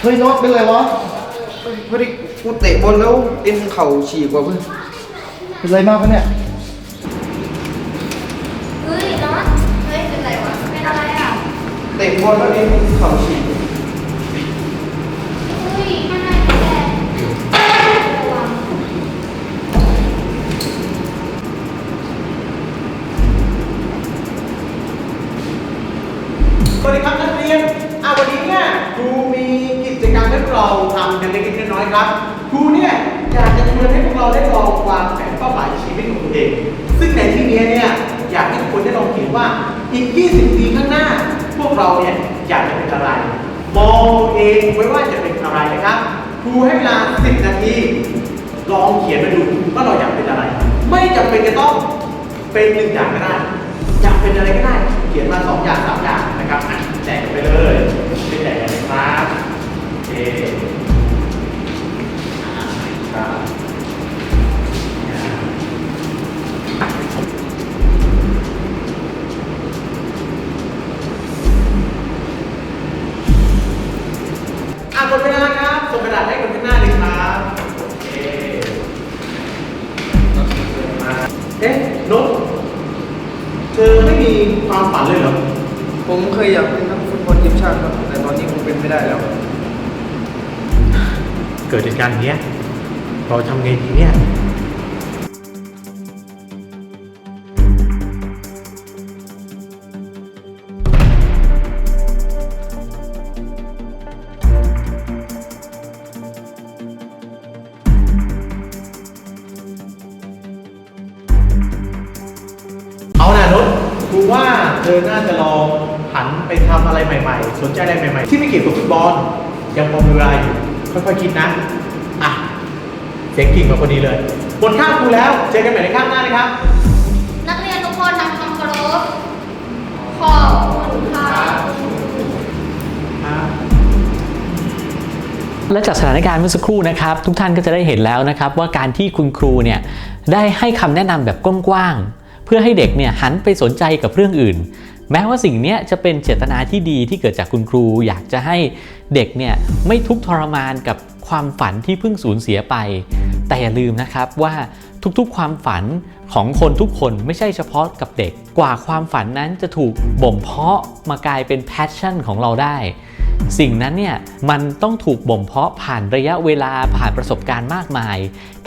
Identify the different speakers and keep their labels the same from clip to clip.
Speaker 1: เฮ้ยน็อตเป็นไรวะพอดีกูเตะบอลแล้วเอ็นเข่าฉีกว่ะเพื่อนเป็นไรมากปะเนี่ย
Speaker 2: เฮ้ยน็อตเฮ้ยเป็นไรวะเป็นอะไรอะ
Speaker 1: เตะบอลแล้วเอ็นเข่าฉีก
Speaker 2: เฮ้ยข้างในแดงระวัง
Speaker 3: สวัสดีครับนักเรียนอ่า วันนี้เนี่ยครูมีกิจกรรมให้พวกเราทำกันเล็กๆน้อยๆครับครูเนี่ยอยากจะชวนให้พวกเราได้ลองวางแผนเป้าหมายชีวิตของตัวเองซึ่งในที่นี้เนี่ยอยากให้ทุกคนได้ลองคิดว่าอีก 20 ปีข้างหน้า พวกเราเนี่ยอยากจะเป็นอะไรมองเองไว้ว่าจะเป็นอะไรนะครับครูให้เวลา 10 นาทีลองเขียนมาดูว่าเราอยากเป็นอะไร ไม่จำเป็นจะต้องเป็นหนึ่งอย่างก็ได้ เอ๊ะนกเธอไม่มีความฝันเลยเหรอ
Speaker 1: ผมเคยอยากเป็นนักฟุตบอลทีมชาติครับ แต่ตอนนี้ผมเป็นไม่ได้แล้ว
Speaker 3: เกิดเหตุการณ์อย่างเนี้ย เราทำไงดีเนี่ย เธอน่าจะลองหันไปทำอะไรใหม่ ๆ สนใจอะไรใหม่ ๆ ที่ไม่เกี่ยวกับฟุตบอลยังพอมีเวลาอยู่ค่อยๆคิดนะอะเสียงกิ่งมาพอดีเลยหมดข้ามครูแล้วเจอกันใหม่ในข้ามหน้านะครับ
Speaker 2: นักเรียนทุกคนทำความเคารพขอบคุณค่ะ
Speaker 4: และจากสถานการณ์เมื่อสักครู่นะครับ ทุกท่านก็จะได้เห็นแล้วนะครับว่าการที่คุณครูเนี่ยได้ให้คำแนะนำแบบกว้างๆ เพื่อให้เด็กเนี่ยหันไปสนใจกับเรื่องอื่น แม้ว่าสิ่งนี้จะเป็นเจตนาที่ดีที่เกิดจากคุณครู อยากจะให้เด็กเนี่ยไม่ทุกข์ทรมานกับความฝันที่เพิ่งสูญเสียไป แต่อย่าลืมนะครับว่าทุกๆ ความฝันของคนทุกคนไม่ใช่เฉพาะกับเด็ก กว่าความฝันนั้นจะถูกบ่มเพาะมากลายเป็นแพชชั่นของเราได้ สิ่งนั้นเนี่ยมันต้องถูกบ่มเพาะผ่านระยะเวลาผ่านประสบการณ์มากมาย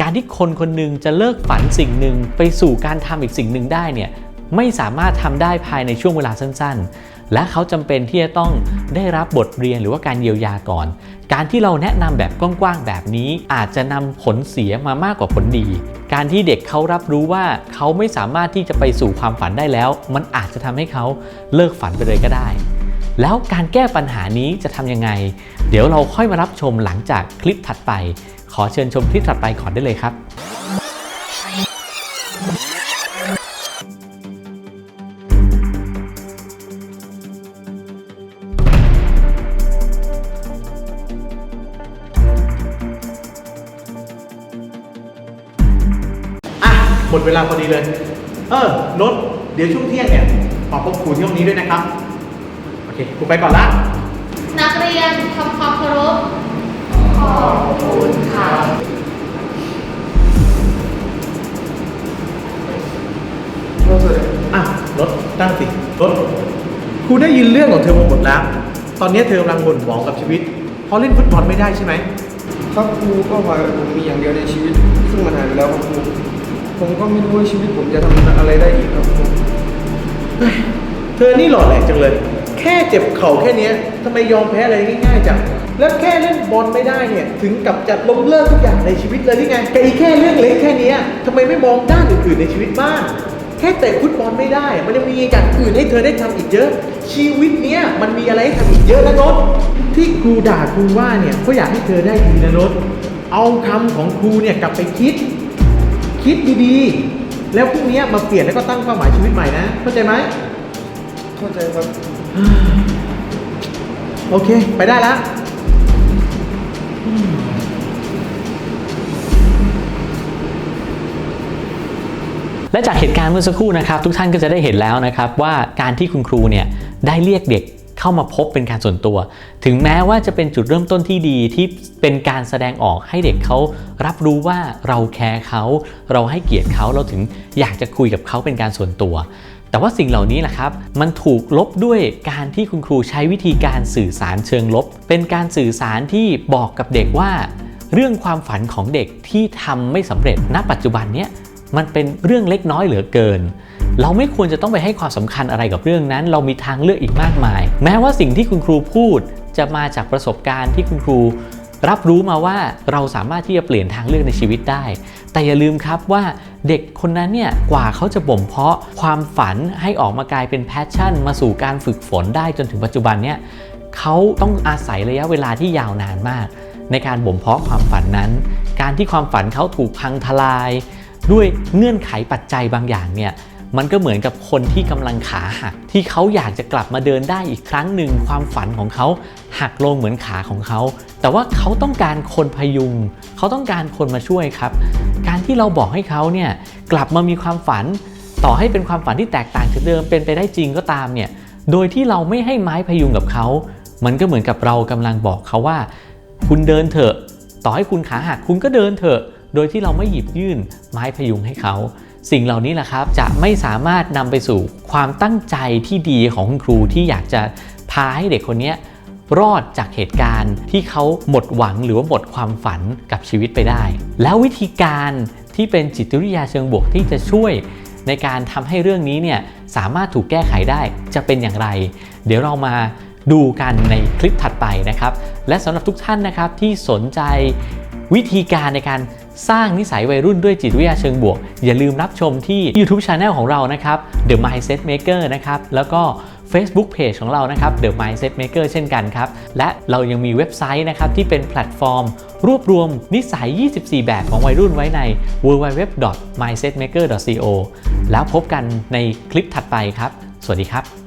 Speaker 4: การที่คนคนหนึงจะเลิกฝันสิ่งหนึ่งไปสู่การทำอีกสิ่งหนึ่งได้เนี่ยไม่สามารถทำได้ภายในช่วงเวลาสั้นๆ และเขาจำเป็นที่จะต้องได้รับบทเรียนหรือว่าการเยียวยาก่อน การที่เราแนะนำแบบกว้างๆแบบนี้อาจจะนำผลเสียมามากกว่าผลดี การที่เด็กเขารับรู้ว่าเขาไม่สามารถที่จะไปสู่ความฝันได้แล้ว มันอาจจะทำให้เขาเลิกฝันไปเลยก็ได้ แล้วการแก้ปัญหานี้จะทำยังไง เดี๋ยวเราค่อยมารับชมหลังจากคลิปถัดไป ขอเชิญชมคลิปถัดไปก่อนได้เลยครับ
Speaker 3: อะหมดเวลาพอดีเลย เออนดเดี๋ยวช่วงเที่ยงเนี่ยขอพบครูที่ห้องนี้ด้วยนะครับ เคครูไปก่อนละ
Speaker 2: นักเรียนทำความเคารพขอบคุณค่ะ
Speaker 3: อะรถตั้งสิรถครูได้ยินเรื่องของเธอมาหมดแล้ว ตอนนี้เธอกำลังบ่นหมองกับชีวิต เพราะเล่นฟุตบอลไม่ได้ใช่ไหม
Speaker 1: ครับครูเป้าหมายของผมมีอย่างเดียวในชีวิต ซึ่งมันหายไปแล้วครับครูผมก็ไม่รู้ว่าชีวิตผมจะทำอะไรได้อีกครับครู
Speaker 3: เธอนี่หล่อแหลกจังเลย แค่เจ็บเข่าแค่นี้ทำไมยอมแพ้อะไรง่ายๆจังแล้วแค่เล่นบอลไม่ได้เนี่ยถึงกับจะล้มเลิกทุกอย่างในชีวิตเลยหรือไงแกอีแค่เรื่องเล็กแค่นี้ทำไมไม่มองด้านอื่นๆในชีวิตบ้างแค่เตะฟุตบอลไม่ได้ มันยังมีอย่างอื่นให้เธอได้ทำอีกเยอะ ชีวิตเนี้ยมันมีอะไรให้ทำอีกเยอะนะรถที่ครูด่าครูว่าเนี่ยก็อยากให้เธอได้ดีนะรถเอาคำของครูเนี่ยกลับไปคิด คิดดีๆ แล้วพรุ่งนี้มาเปลี่ยนแล้วก็ตั้งเป้าหมายชีวิตใหม่นะ เข้าใจไหม
Speaker 1: เข้าใจครับ
Speaker 3: โอเค ไปได้แล้ว
Speaker 4: และจากเหตุการณ์เมื่อสักครู่นะครับ ทุกท่านก็จะได้เห็นแล้วนะครับว่าการที่คุณครูเนี่ยได้เรียกเด็กเข้ามาพบเป็นการส่วนตัว ถึงแม้ว่าจะเป็นจุดเริ่มต้นที่ดีที่เป็นการแสดงออกให้เด็กเขารับรู้ว่าเราแคร์เขา เราให้เกียรติเขาเราถึงอยากจะคุยกับเขาเป็นการส่วนตัว แต่ว่าสิ่งเหล่านี้แหละครับ มันถูกลบด้วยการที่คุณครูใช้วิธีการสื่อสารเชิงลบ เป็นการสื่อสารที่บอกกับเด็กว่า เรื่องความฝันของเด็กที่ทำไม่สำเร็จณปัจจุบันเนี้ยมันเป็นเรื่องเล็กน้อยเหลือเกิน เราไม่ควรจะต้องไปให้ความสำคัญอะไรกับเรื่องนั้น เรามีทางเลือกอีกมากมาย แม้ว่าสิ่งที่คุณครูพูดจะมาจากประสบการณ์ที่คุณครู รับรู้มาว่าเราสามารถที่จะเปลี่ยนทางเลือกในชีวิตได้ แต่อย่าลืมครับว่าเด็กคนนั้นเนี่ยกว่าเขาจะบ่มเพาะความฝันให้ออกมากลายเป็นแพชชั่น มาสู่การฝึกฝนได้จนถึงปัจจุบันเนี่ยเขาต้องอาศัยระยะเวลาที่ยาวนานมาก ในการบ่มเพาะความฝันนั้น การที่ความฝันเขาถูกพังทลาย ด้วยเงื่อนไขปัจจัยบางอย่างเนี่ย มันก็เหมือนกับคนที่กำลังขาหัก ที่เขาอยากจะกลับมาเดินได้อีกครั้งหนึ่งความฝันของเขาหักลงเหมือนขาของเขา แต่ว่าเขาต้องการคนพยุง เขาต้องการคนมาช่วยครับ การที่เราบอกให้เขาเนี่ยกลับมามีความฝัน ต่อให้เป็นความฝันที่แตกต่างจากเดิมเป็นไปได้จริงก็ตามเนี่ยโดยที่เราไม่ให้ไม้พยุงกับเขา มันก็เหมือนกับเรากำลังบอกเขาว่า คุณเดินเถอะ ต่อให้คุณขาหักคุณก็เดินเถอะ โดยที่เราไม่หยิบยื่นไม้พยุงให้เขา สิ่งเหล่านี้แหละครับจะไม่สามารถนำไปสู่ความตั้งใจที่ดีของคุณครูที่อยากจะพาให้เด็กคนนี้รอดจากเหตุการณ์ที่เขาหมดหวังหรือว่าหมดความฝันกับชีวิตไปได้ แล้ววิธีการที่เป็นจิตวิทยาเชิงบวกที่จะช่วยในการทำให้เรื่องนี้เนี่ยสามารถถูกแก้ไขได้จะเป็นอย่างไร เดี๋ยวเรามาดูกันในคลิปถัดไปนะครับ และสำหรับทุกท่านนะครับที่สนใจวิธีการในการ สร้างนิสัยวัยรุ่นด้วยจิตวิทยาเชิงบวก อย่าลืมรับชมที่ YouTube Channel ของเรานะครับ The Mindset Maker นะครับแล้วก็ Facebook Page ของเรานะครับ The Mindset Maker เช่นกันครับ และเรายังมีเว็บไซต์นะครับที่เป็นแพลตฟอร์ม รวบรวมนิสัย 24 แบบของวัยรุ่นไว้ใน www.mindsetmaker.co แล้วพบกันในคลิปถัดไปครับ สวัสดีครับ